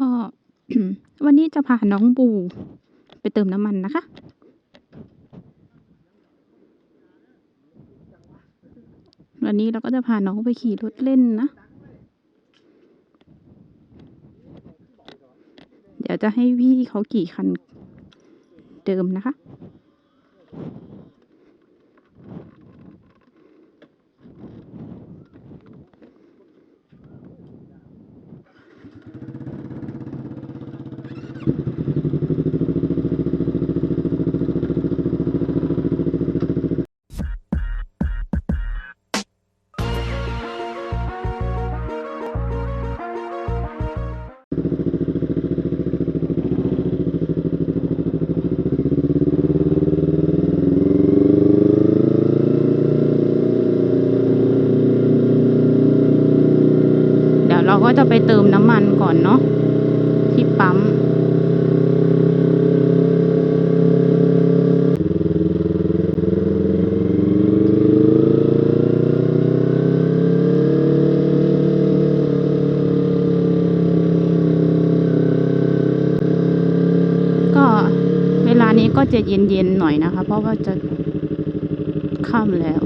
ก็ วันนี้จะพาน้องบูไปเติมน้ำมันนะคะ วันนี้เราก็จะพาน้องไปขี่รถเล่นนะ เดี๋ยวจะให้พี่เขาขี่คันเดิมนะคะ ไปเติมน้ำมันก่อนเนาะที่ปั๊ม ก็เวลานี้ก็จะเย็นๆหน่อยนะคะ เพราะว่าจะค่ำแล้ว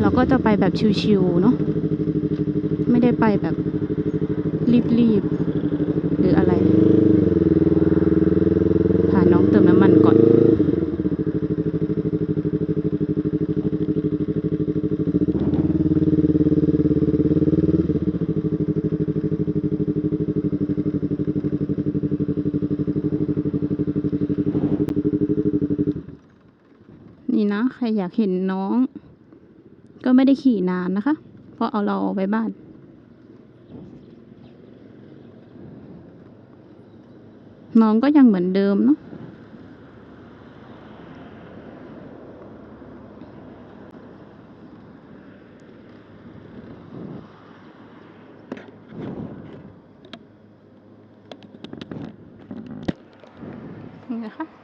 เราก็ จะไปแบบชิวๆเนาะไม่ได้ไปแบบรีบๆหรืออะไรพาน้องเติมน้ำมันก่อน นี่นะ ใครอยากเห็นน้อง ก็ไม่ได้ขี่นานนะคะ เพราะเอาเราเอาไปบ้าน น้องก็ยังเหมือนเดิมเนาะนี่นะคะ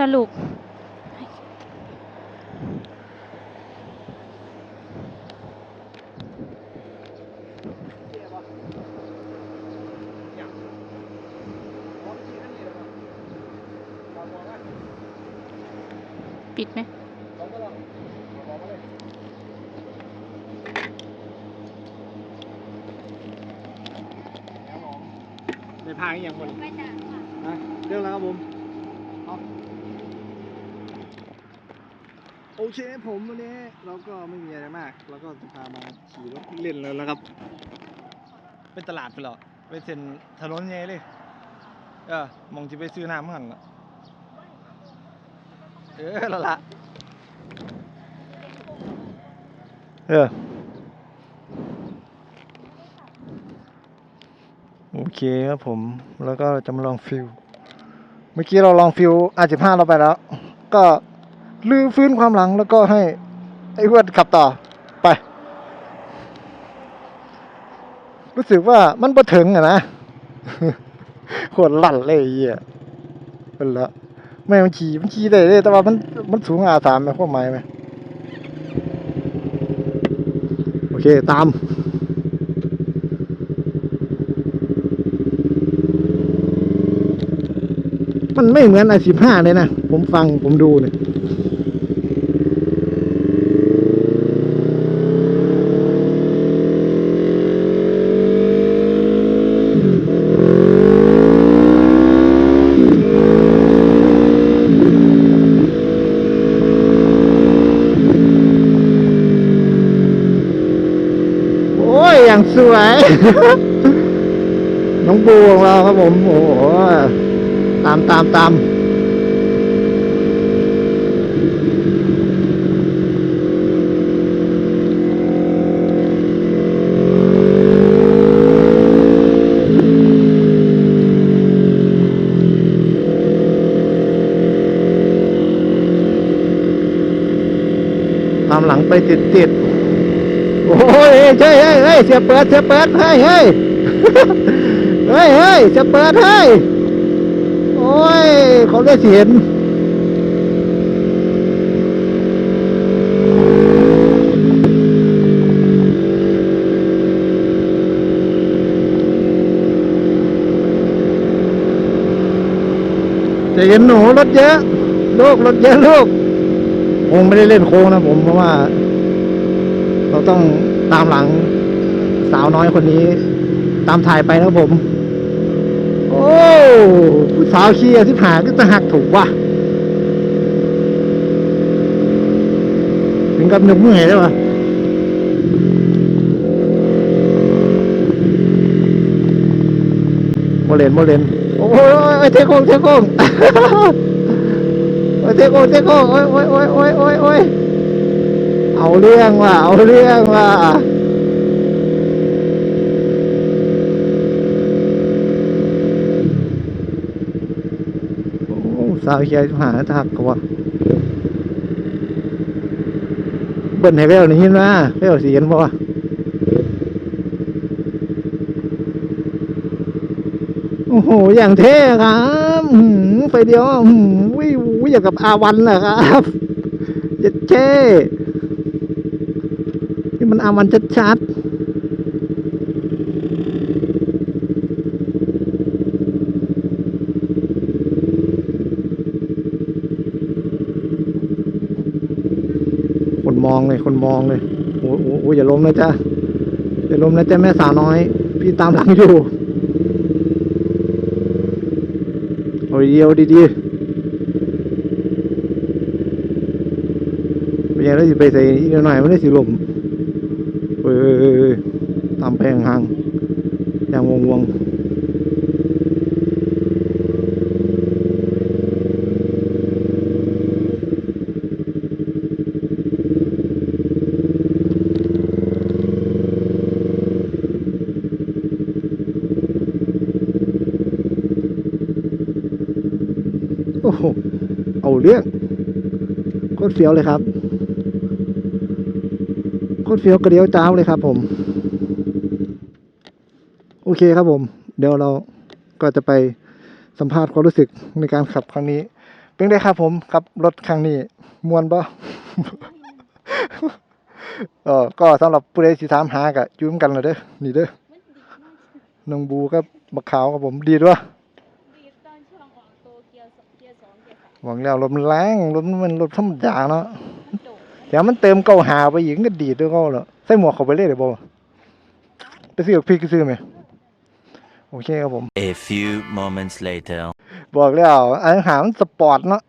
สรุป ปิดไหมในพางอย่างคนนะเรื่องแล้วครับผมเอา โอเคผมวันนี้เราก็ไม่มีอะไรมาก เราก็จะพามาขี่รถเล่นแล้วนะครับ เป็นตลาดไปหรอไปเซ็นถนนใหญ่เลย เออมองจะไปซื้อน้ำมันล่ะเออละละเออโอเคครับผม แล้วก็จะมาลองฟิลเมื่อกี้เราลองฟิลอาจิบห้าเราไปแล้ว ก็ ลื้อฟื้นความหลังแล้วก็ให้ไอ้เวิร์ดขับต่อไป รู้สึกว่ามันประถึงอะนะโคตรลั่นเลยเหี้ยเป็นละไม่มันขี่มันขี่ได้เลยแต่ว่ามันมันสูงอาสามไหมข้อหมายไหมโอเคตามมันไม่เหมือนไอสิบห้าเลยนะ ผมฟังผมดูเนี่ย น้องบูของเราครับผม โอ้โห ตามตามตามตามหลังไปติดติด เฮ้ยเฮ้ยเฮ้ยเสียเปิดเสียเปิดเฮ้ยเฮ้ยเฮ้ยเฮ้ยจะเปิดเฮ้ยโอ้ยเขาได้เห็นจะเห็นหนูรถเยอะลูกรถเยอะลูกคงไม่ได้เล่นโค้งนะผมเพราะว่า เราต้อง ตามหลังสาวน้อยคนนี้ ตามถ่ายไปนะผม โอ้สาวเคียที่ผ่าก็จะหักถูกว่ะถึงกับนึกเมื่อยได้ปะโมเลนโมเลนโอ้ยโอ้ยโอ้ยเทโกงเทโกงเทโกงเทโกงโอ้ยโอ้ยโอ้ยโอ้ยโอ้ย เอาเรื่องว่ะเอาเรื่องว่ะโอ้สาวเฮียหาทักกว่าเบิ่นให้เวลนี่ยินว่าเวสิเห็นบ่วะโอ้โห อย่างเท่ครับไปเดียววิววิอย่างกับอาวันแหละครับเจ็ มันอาวันชัดๆ คนมองเลย คนมองเลยโอ้โหอย่าล้มนะจ๊ะ อย่าล้มนะจ๊ะแม่สาวน้อย พี่ตามหลังอยู่เอาดีๆเอาดีๆไปยังได้สิไปใส่อีกหน่อยไม่ได้สิลม เอ้ยตามแพงห่างๆอย่างวงวงโอ้โห เอาเรื่องโคตรเฟี้ยวเลยครับ ตรเฟี้ยวกระเดียวจ้าวเลยครับผม โอเคครับผม เดี๋ยวเราก็จะไปสัมภาษณ์ความรู้สึกในการขับครั้งนี้ เป็นไงครับผมขับรถครั้งนี้มวนปะเออก็สำหรับผู้ใดสิถามหากะอยุ่มกันเลยเด้อนี่เด้อน้องบูกับบักขาวครับผมดีด้วยบีบตอนช่วงออกตัวเกียร์สองเกียร์สองเกียร์สามหวังแล้วรถมันแรงรถมันรถธรรมดาเนาะมันโดด เดี๋ยวมันเติมเก้าหาไปอีกมันก็ดีดด้วยเขาเหรอใส่หมวกเขาไปเลยเดี๋ยวบอกไปซื้อกับพี่ก็ซื้อไหมโอเคครับผม A few moments later. บอกแล้วอาหารมันสปอร์ตเนาะ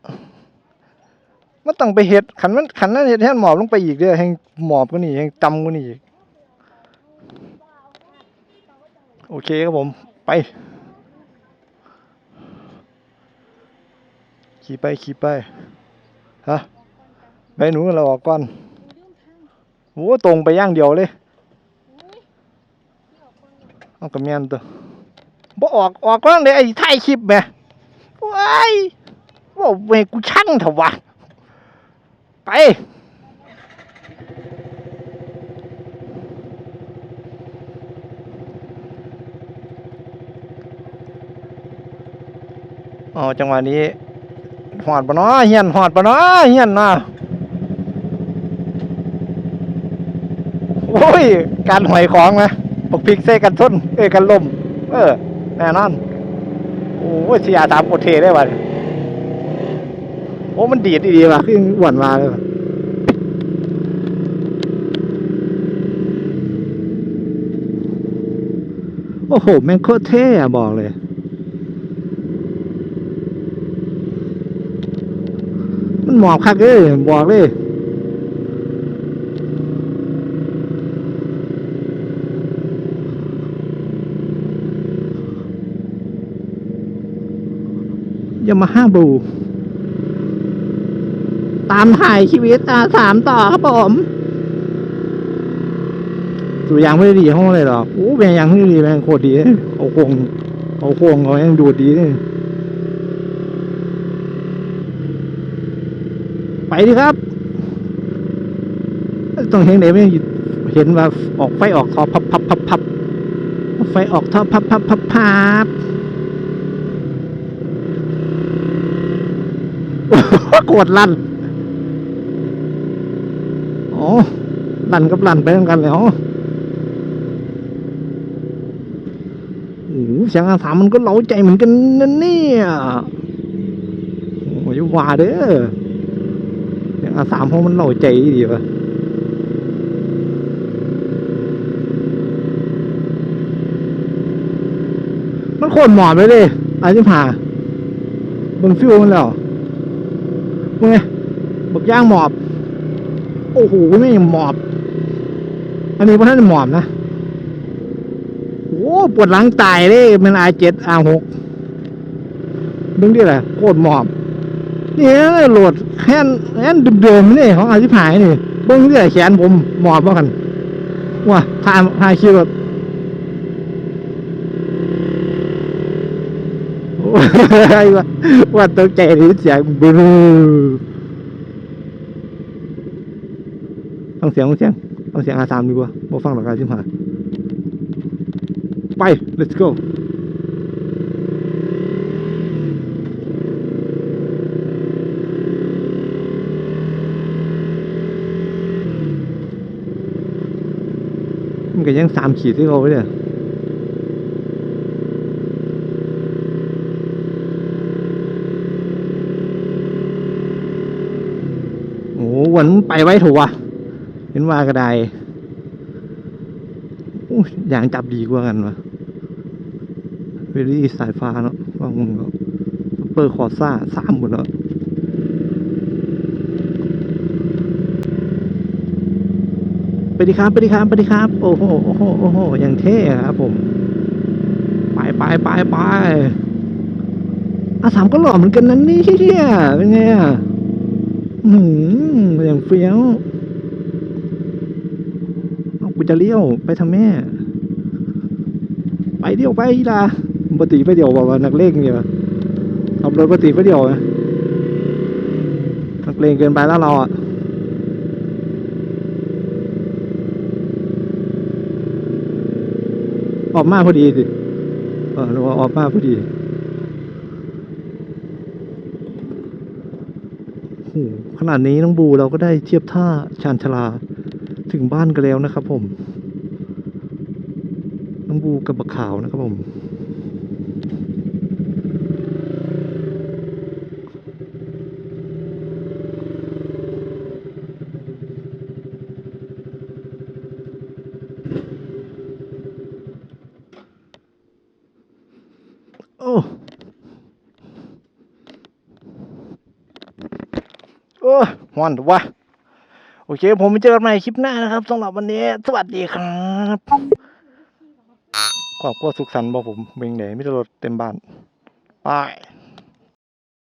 มันต้องไปเฮ็ดขันมันขันนั้นเฮ็ดแทนหมอบลงไปอีกเด้อแห่งหมอบกว่านี่แห่งจำกว่านี่อีกโอเคครับผมไป ขี่ไปขี่ไปฮะ ไปหนูเราออกก่อนโอ้ตรงไปย่างเดียวเลยเอากระเมียนตัวบ่ออกออกก่อนเลยไอ้ถ่ายคลิปแม่ว้ายว่าเวกูช่างเถอะวะไปอ๋อจังหวะนี้หอดปะเนาะเฮียนหอดปะเนาะเฮียนเนาะโอ้ ย การหอยของนะปกพิกเซกันส้นเอ้ยกันลม เออ แน่นอน โอ้ยเสียตามโคตรเทได้ว่ะโอ้มันดีดดีว่ะขึ้นอวนมาเลยโอ้โห แม่งโคตรเท่อะบอกเลยมันหมอบคักเลยบอกเลย ยามาฮ่าบูตามถ่ายชีวิตอาสามต่อครับผมสุยางไม่ได้ดีห้องเลยหรอกโอ้เป็นยางไม่ดีแม่งโคตรดีเอาโคงเอาโคงเขายังดูดดีไปดิครับ ต้องเห็นไหนไม่เห็นว่าออกไฟออกท่อพับพับพับพับไฟออกท่อพับพับพับพับ กดลั่นอ๋อลั่นกับลั่นไปด้วยกันเลยอ๋อโอ้เสียงอาสามันก็เล้าใจเหมือนกันนั่นเนี่ยโอ้ยว่าเด้อเสียงอาสามเพราะมันเล้าใจดีวะมันโคตรหมอบเลยอาจิผ่าบิ่งฟิวมันแล้ว ไงบักย่างหมอบ โอ้โหไม่หมอบ อันนี้พวกท่านหมอบนะโอ้ปวดหลังตายเลยมันอาเจ็ดอาหกดึงดิแหละโคตรหมอบนี่โหลดแค่นแค่นเดิมๆนี่ของอาชิพายนี่เบิ้งเรื่อยแขนผมหมอบว่ากันว่าทาทาคิวแบบโอ้ย ว่าว่าตกใจหรือเสียงบูฟังเสียงฟังเสียงฟังเสียงอาสามดีกว่าบ่ฟังหรอกอาชิพายไป let's go มันก็ยังสามขีดที่เขาเนี่ย อ้หวันไปไว้ถูกวะเห็นว่ากระไดอู้ยอย่างจับดีกว่ากันวะเวลี่สายฟ้าเนาะว่ามึงก็เปอร์คอร์ซ่าสามหมดแล้วไปดีครับไปดีครับไปดีครับ โอ้โหโอ้โหโอ้โหอย่างเท่ครับผม ไปไปไปไปอาสามก็หล่อเหมือนกันนั่นนี่เฮียเป็นไงอะ หืมอย่างเฟี้ยวเอากูจะเลี้ยวไปทำแม่ ไปเดียวไปล่ะปกติไปเดียวบอกว่านักเลงเนี่ยขับรถปกติไปเดียวนะนักเลงเกินไปแล้วเราอะออกมาพอดีสิเออเราออกมาพอดีโอ้โห ขนาดนี้น้องบูเราก็ได้เทียบท่าชานชลาถึงบ้านกันแล้วนะครับผม น้องบูกับบักขาวนะครับผม อ้ฮอนวะโอเค ผมไปเจอกันใหม่คลิปหน้านะครับสำหรับวันนี้ สวัสดีครับขอบคุณสุขสันต์บอกผมเบงไหนไม่ได้รถเต็มบ้านไป